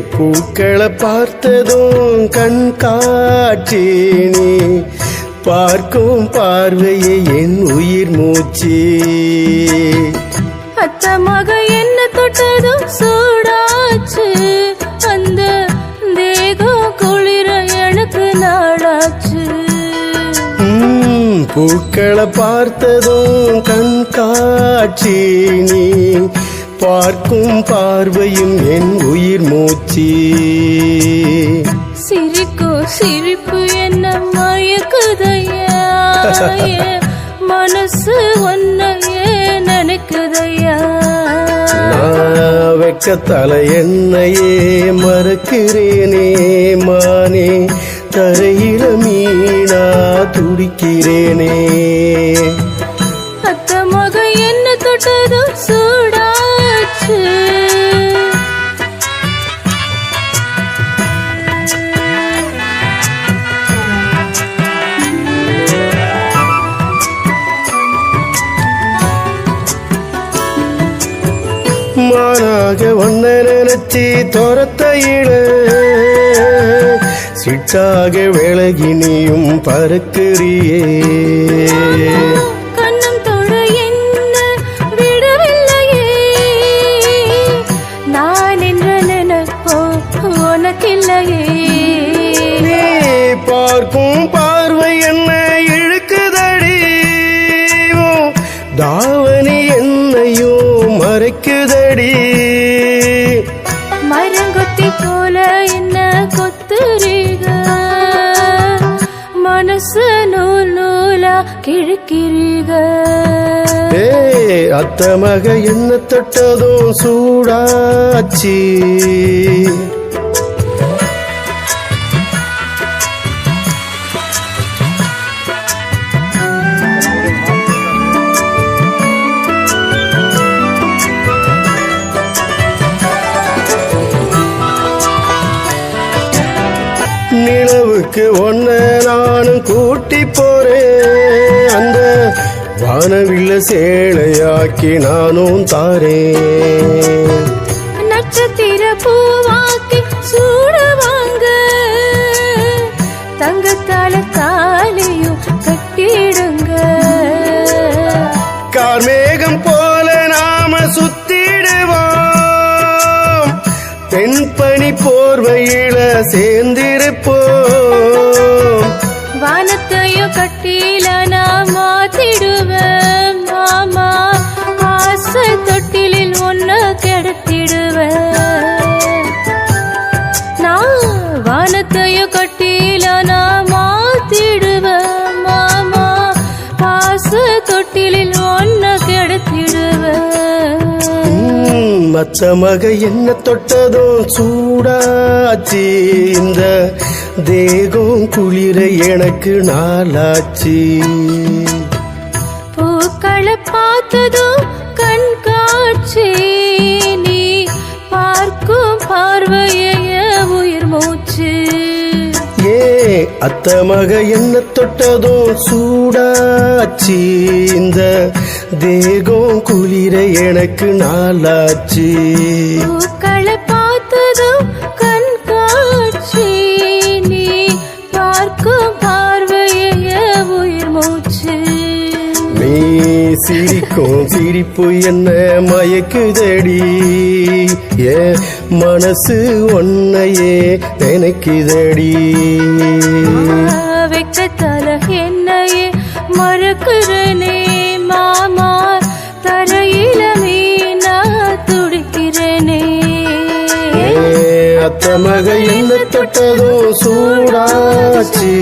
பூக்களை பார்த்ததும் கண் காட்சி நீ. பார்க்கும் பார்வையே என் உயிர் மூச்சு. அத்த மக என்ன தொட்டதோ சூடாச்சு. அந்த தேகம் குளிர எனக்கு நாளாச்சு. பூக்களை பார்த்ததும் கண் காட்சி நீ. பார்க்கும் பார்வையும் என் உயிர் மூச்சு. சிரிக்கும் சிரிப்பு என்ன மயக்குதையா மனசு ஒன்னையே நினைக்குதையா. நான் வெக்கத்தால என்னையே மறக்கிறேனே மானே தரையில மீனா துடிக்கிறேனே. அத்த மக என்ன தொட்டதோ சூடாச்சு மானாக ஒன்ன நினைச்சி துரத்தையில சிட்டாக விலகி நீயும் பறக்கிறியே. கண்ணம் மறைக்குதடி. மரங்கொத்தி போல என்ன கொத்துறீக? மனசு நூல் நூலா கிழக்கிறீக? ஏ அத்த மக என்ன தொட்டதும் சூடாச்சி. நிலவுக்கு ஒன்ன நானும் கூட்டி போறேன். அந்த வானவில்ல சேலையாக்கி நானும் தாரேன். நட்சத்திர போர்வையில சேர்ந்திருப்போம். வானத்தையும் கட்டில நான் மச்சமக என்ன தொட்டதும் சூடாச்சு. இந்த தேகம் குளிர எனக்கு நாளாச்சு. பூக்களை பார்த்ததும் கண் காட்சி. நீ பார்க்கும் பார்வைய உயிர் மூச்சு. அத்த மக என்ன தொட்டதும் சூடாச்சு. இந்த தேகம் குளிர எனக்கு நாளாச்சு. பூக்களை பார்த்ததும் கண் காட்சி. நீ பார்க்கும் பார்வைய உயிர் மூச்சு. நீ சிரிக்கும் சிரிப்பு என்ன மயக்குதடி. ஏ மனசு ஒன்னையே நினைக்குதடி. வெக்கத்தால என்னையே மறக்கிறனே மாமா தரையில மீனா துடிக்கிறனே. அத்த மக என்ன தொட்டதும் சூடாச்சு.